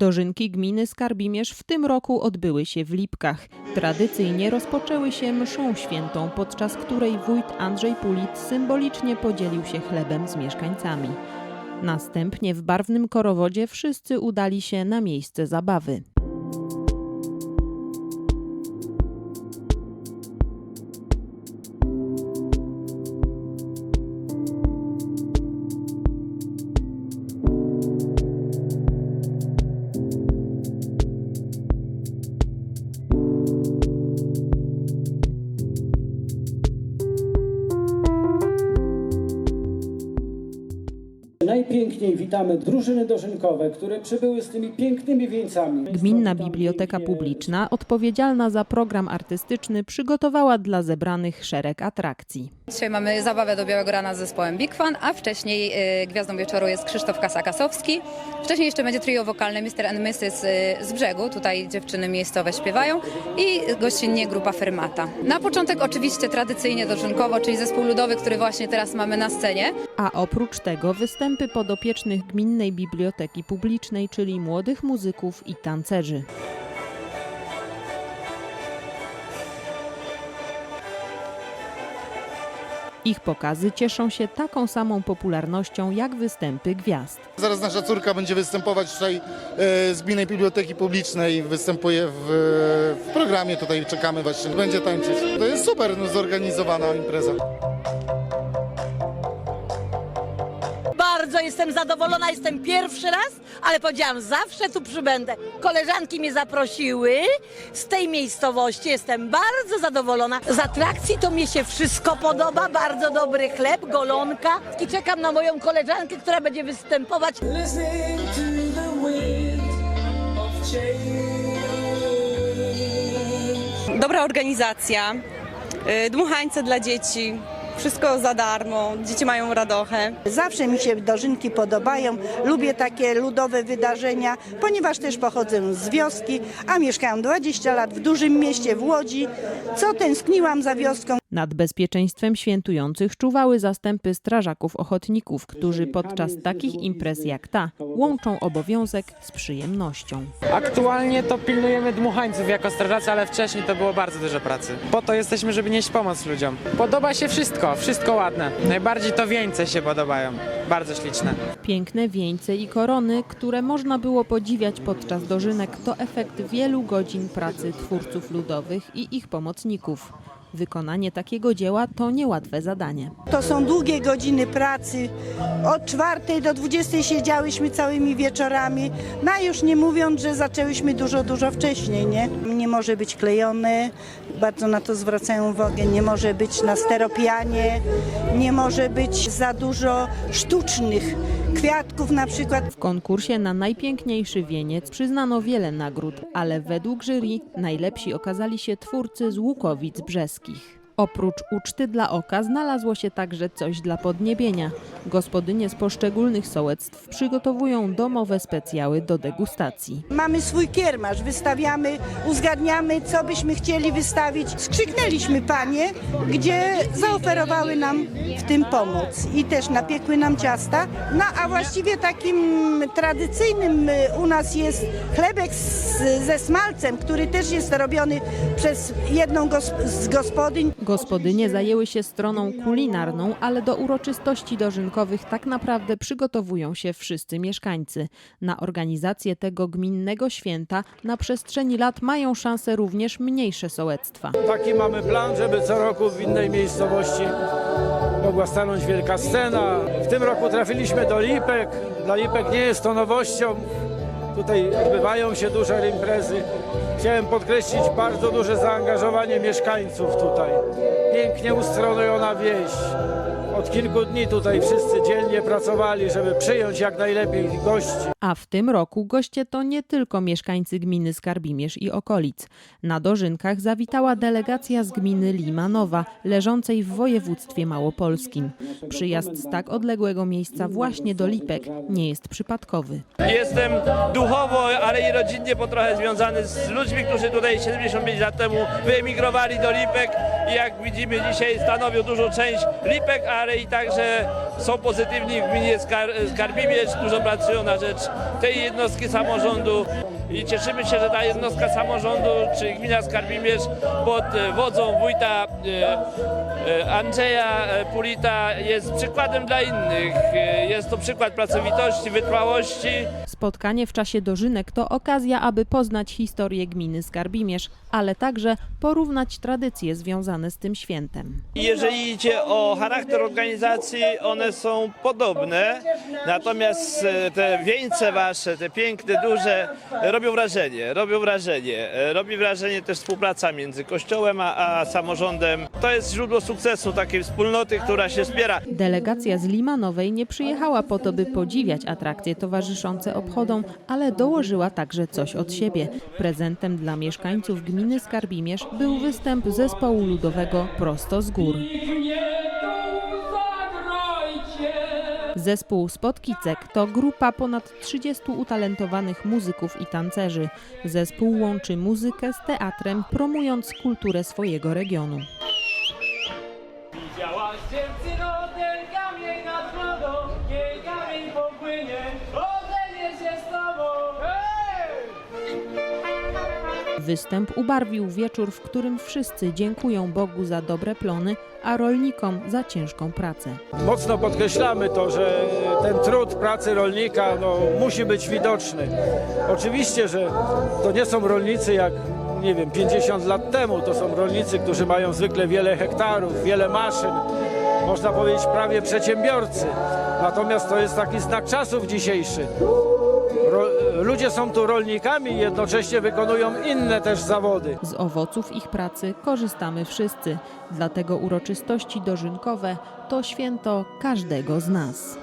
Dożynki gminy Skarbimierz w tym roku odbyły się w Lipkach. Tradycyjnie rozpoczęły się mszą świętą, podczas której wójt Andrzej Pulit symbolicznie podzielił się chlebem z mieszkańcami. Następnie w barwnym korowodzie wszyscy udali się na miejsce zabawy. Najpiękniej witamy drużyny dożynkowe, które przybyły z tymi pięknymi wieńcami. Gminna Biblioteka Publiczna, odpowiedzialna za program artystyczny, przygotowała dla zebranych szereg atrakcji. Dzisiaj mamy zabawę do Białego Rana z zespołem Big Fan, a wcześniej y, gwiazdą wieczoru jest Krzysztof Kasakasowski. Wcześniej jeszcze będzie trio wokalne Mr. and Mrs. y, z brzegu, tutaj dziewczyny miejscowe śpiewają i gościnnie grupa Fermata. Na początek oczywiście tradycyjnie dożynkowo, czyli zespół ludowy, który właśnie teraz mamy na scenie. A oprócz tego występy podopiecznych Gminnej Biblioteki Publicznej, czyli młodych muzyków i tancerzy. Ich pokazy cieszą się taką samą popularnością jak występy gwiazd. Zaraz nasza córka będzie występować tutaj e, z Gminnej Biblioteki Publicznej, występuje w, w programie, tutaj czekamy właśnie, będzie tańczyć. To jest super no, zorganizowana impreza. Jestem zadowolona, jestem pierwszy raz, ale powiedziałam, zawsze tu przybędę. Koleżanki mnie zaprosiły z tej miejscowości, jestem bardzo zadowolona. Z atrakcji to mi się wszystko podoba, bardzo dobry chleb, golonka i czekam na moją koleżankę, która będzie występować. Listen to the wind of change. dobra organizacja, y, dmuchańce dla dzieci, wszystko za darmo, dzieci mają radochę. Zawsze mi się dożynki podobają. Lubię takie ludowe wydarzenia, ponieważ też pochodzę z wioski, a mieszkałam 20 lat w dużym mieście w Łodzi. Co tęskniłam za wioską. Nad bezpieczeństwem świętujących czuwały zastępy strażaków ochotników, którzy podczas takich imprez jak ta łączą obowiązek z przyjemnością. Aktualnie to pilnujemy dmuchańców jako strażacy, ale wcześniej to było bardzo dużo pracy. Po to jesteśmy, żeby nieść pomoc ludziom. Podoba się wszystko, wszystko ładne. Najbardziej to wieńce się podobają. Bardzo śliczne. Piękne wieńce i korony, które można było podziwiać podczas dożynek, to efekt wielu godzin pracy twórców ludowych i ich pomocników. Wykonanie takiego dzieła to niełatwe zadanie. To są długie godziny pracy. Od czwartej do 20 siedziałyśmy całymi wieczorami. No już nie mówiąc, że zaczęłyśmy dużo, dużo wcześniej, nie? Nie może być klejone, bardzo na to zwracają uwagę. Nie może być na steropianie, nie może być za dużo sztucznych na przykład. W konkursie na najpiękniejszy wieniec przyznano wiele nagród, ale według jury najlepsi okazali się twórcy z Łukowic Brzeskich. Oprócz uczty dla oka znalazło się także coś dla podniebienia. Gospodynie z poszczególnych sołectw przygotowują domowe specjały do degustacji. Mamy swój kiermasz, wystawiamy, uzgadniamy, co byśmy chcieli wystawić. Skrzyknęliśmy panie, gdzie zaoferowały nam w tym pomóc i też napiekły nam ciasta. No a właściwie takim tradycyjnym y, u nas jest chlebek z, ze smalcem, który też jest robiony przez jedną gos z gospodyń. Gospodynie zajęły się stroną kulinarną, ale do uroczystości dożynkowych tak naprawdę przygotowują się wszyscy mieszkańcy. Na organizację tego gminnego święta na przestrzeni lat mają szansę również mniejsze sołectwa. Taki mamy plan, żeby co roku w innej miejscowości mogła stanąć wielka scena. W tym roku trafiliśmy do Lipek. Dla Lipek nie jest to nowością. Tutaj odbywają się duże imprezy. Chciałem podkreślić bardzo duże zaangażowanie mieszkańców tutaj. Pięknie ustrojona wieś. Od kilku dni tutaj wszyscy dzielnie pracowali, żeby przyjąć jak najlepiej gości. A w tym roku goście to nie tylko mieszkańcy gminy Skarbimierz i okolic. Na dożynkach zawitała delegacja z gminy Limanowa, leżącej w województwie małopolskim. Przyjazd z tak odległego miejsca właśnie do Lipek nie jest przypadkowy. Jestem duchowo, ale i rodzinnie po trochę związany z ludźmi, którzy tutaj 75 lat temu wyemigrowali do Lipek i jak widzimy dzisiaj stanowią dużą część Lipek, ale i także są pozytywni w gminie Skar Skarbimierz, dużo pracują na rzecz tej jednostki samorządu i cieszymy się, że ta jednostka samorządu, czyli gmina Skarbimierz pod wodzą wójta e, e, Andrzeja e, Pulita jest przykładem dla innych. Jest to przykład pracowitości, wytrwałości. Spotkanie w czasie dożynek to okazja, aby poznać historię gminy Skarbimierz, ale także porównać tradycje związane z tym świętem. Jeżeli idzie o charakter organizacji, one są podobne, natomiast e, te wieńce wasze, te piękne, duże, robią wrażenie, robią wrażenie. E, Robi wrażenie też współpraca między kościołem a, a samorządem. To jest źródło sukcesu takiej wspólnoty, która się wspiera. Delegacja z Limanowej nie przyjechała po to, by podziwiać atrakcje towarzyszące obchodom, ale dołożyła także coś od siebie. Prezentem dla mieszkańców gminy Skarbimierz był występ zespołu ludowego Prosto z Gór. Zespół Spotkicek to grupa ponad 30 utalentowanych muzyków i tancerzy. Zespół łączy muzykę z teatrem, promując kulturę swojego regionu. Występ ubarwił wieczór, w którym wszyscy dziękują Bogu za dobre plony, a rolnikom za ciężką pracę. Mocno podkreślamy to, że ten trud pracy rolnika no, musi być widoczny. Oczywiście, że to nie są rolnicy jak nie wiem, 50 lat temu. To są rolnicy, którzy mają zwykle wiele hektarów, wiele maszyn. Można powiedzieć prawie przedsiębiorcy. Natomiast to jest taki znak czasów dzisiejszy. Ludzie są tu rolnikami jednocześnie wykonują inne też zawody. Z owoców ich pracy korzystamy wszyscy, dlatego uroczystości dożynkowe to święto każdego z nas.